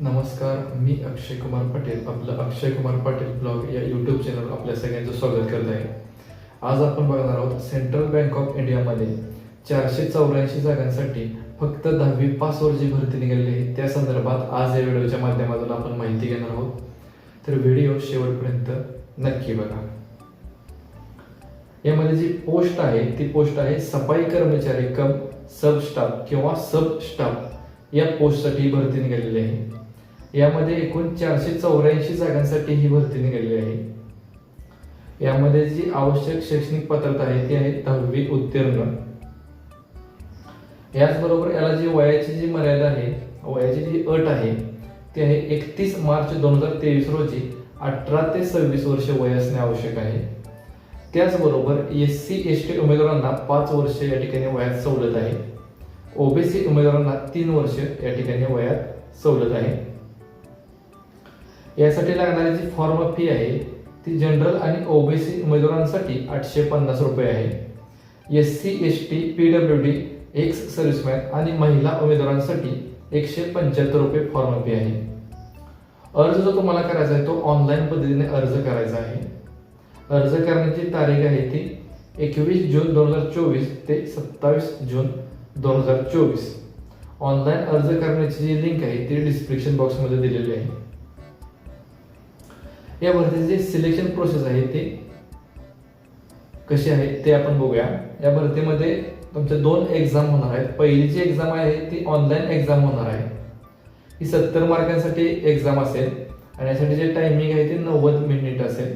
नमस्कार मी अक्षय कुमार पाटील आपलं अक्षय कुमार पाटील ब्लॉग या यूट्यूब चॅनल आपल्या सगळ्यांचं स्वागत करत आहे. आज आपण बघणार आहोत सेंट्रल बँक ऑफ इंडियामध्ये चारशे चौऱ्याऐंशी जागांसाठी फक्त दहावी पासवर जी भरती निघालेली आहे त्या संदर्भात आज या व्हिडिओच्या माध्यमातून आपण माहिती घेणार आहोत. तर व्हिडिओ शेवटपर्यंत नक्की बघा. यामध्ये जी पोस्ट आहे ती पोस्ट आहे सफाई कर्मचारी कम सब स्टाफ किंवा सब स्टाफ या पोस्टसाठी भरती निघालेली आहे. यामध्ये एकूण चारशे चौऱ्याऐंशी जागांसाठी ही भरती निघालेली आहे. यामध्ये जी आवश्यक शैक्षणिक पात्रता आहे ती आहे दहावी उत्तीर्ण. याचबरोबर याला जी वयाची जी मर्यादा आहे वयाची जी अट आहे ती आहे एकतीस मार्च दोन हजार तेवीस रोजी अठरा ते सव्वीस वर्ष वय असणे आवश्यक आहे. त्याचबरोबर एस सी एस टी उमेदवारांना पाच वर्ष या ठिकाणी वयात सवलत आहे. ओबीसी उमेदवारांना तीन वर्ष या ठिकाणी वयात सवलत आहे. यासाठी लागणारी जी फॉर्म फी आहे ती जनरल आणि ओबीसी उमेदवारांसाठी आठशे पन्नास रुपये आहे. S C S T P W D ex serviceman आणि महिला उमेदवारांसाठी एकशे पंच्याहत्तर रुपये फॉर्म फी आहे. अर्ज जो तुम्हाला करायचा आहे तो ऑनलाईन पद्धतीने अर्ज करायचा आहे. अर्ज करण्याची तारीख आहे ती एकवीस जून दोन हजार चोवीस ते सत्तावीस जून दोन हजार चोवीस. ऑनलाईन अर्ज करण्याची जी लिंक आहे ती डिस्क्रिप्शन बॉक्समध्ये दिलेली आहे. या भरतीची जी सिलेक्शन प्रोसेस आहे ती कशी आहे ते आपण बघूया. या भरतीमध्ये तुमच्या दोन एक्झाम होणार आहेत. पहिली जी एक्झाम आहे ती ऑनलाईन एक्झाम होणार आहे. ही सत्तर मार्कांसाठी एक्झाम असेल आणि यासाठी जे टायमिंग आहे ते नव्वद मिनिट असेल.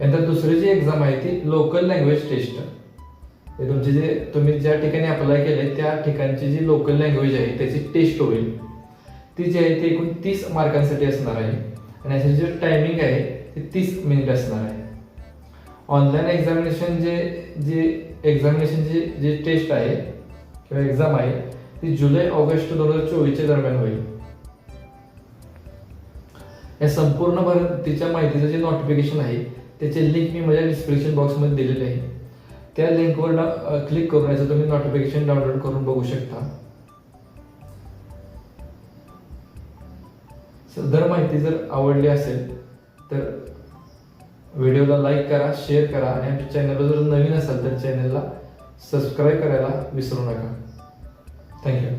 नंतर दुसरी जी एक्झाम आहे ती लोकल लँग्वेज टेस्ट हे तुमचे जे तुम्ही ज्या ठिकाणी अप्लाय केले त्या ठिकाणची जी लोकल लँग्वेज आहे त्याची टेस्ट होईल. ती जी आहे ती एकूण तीस मार्कांसाठी असणार आहे. आणि याची जे टायमिंग आहे ते तीस मिनिट असणार आहे. ऑनलाईन एक्झामिनेशन जे जे एक्झामिनेशनची जी टेस्ट आहे किंवा एक्झाम आहे ती जुलै ऑगस्ट दोन हजार चोवीसच्या दरम्यान होईल. या संपूर्ण भरतीच्या माहितीचं जे नोटिफिकेशन आहे त्याचे लिंक मी माझ्या डिस्क्रिप्शन बॉक्समध्ये दिलेले आहे. त्या लिंकवर क्लिक करून याचं तुम्ही नोटिफिकेशन डाउनलोड करून बघू शकता. दर माहिती जर आवडली असेल तर व्हिडिओला लाईक करा शेअर करा आणि आमच्या चॅनलला जर नवीन असाल तर चॅनलला सबस्क्राईब करायला विसरू नका. थँक्यू